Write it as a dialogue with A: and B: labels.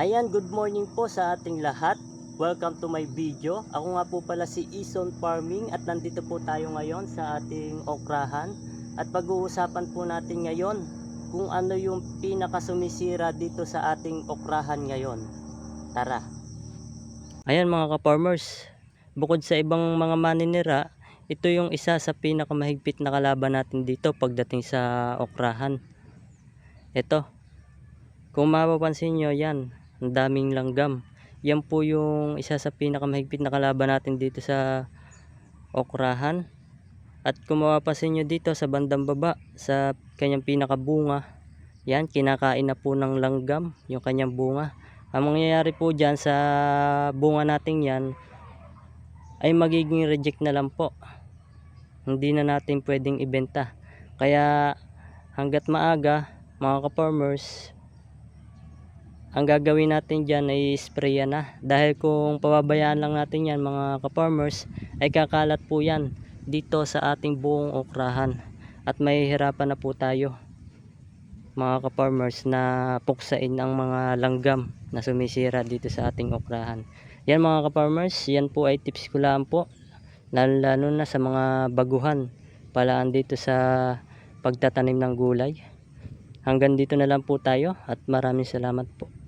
A: Ayan, good morning po sa ating lahat. Welcome to my video. Ako nga po pala si Ison Farming at nandito po tayo ngayon sa ating okrahan. At pag-uusapan po natin ngayon kung ano yung pinakasumisira dito sa ating okrahan ngayon. Tara! Ayan mga ka-farmers, bukod sa ibang mga maninira, ito yung isa sa pinakamahigpit na kalaban natin dito pagdating sa okrahan. Ito, kung mapapansin nyo yan, ang daming langgam. Yan po yung isa sa pinakamahigpit na kalaban natin dito sa okrahan. At kung mapapansin nyo dito sa bandang baba, sa kanyang pinakabunga, yan, kinakain na po ng langgam yung kanyang bunga. Ang mangyayari po dyan sa bunga natin yan, ay magiging reject na lang po. Hindi na natin pwedeng ibenta. Kaya hanggat maaga, mga ka-farmers, ang gagawin natin dyan ay sprayan na. Dahil kung pababayaan lang natin yan mga ka-farmers, ay kakalat po yan dito sa ating buong okrahan. At mahihirapan na po tayo mga ka-farmers na puksain ang mga langgam na sumisira dito sa ating okrahan. Yan mga ka-farmers, yan po ay tips ko lang po. Lalo, lalo na sa mga baguhan palaan dito sa pagtatanim ng gulay. Hanggang dito na lang po tayo at maraming salamat po.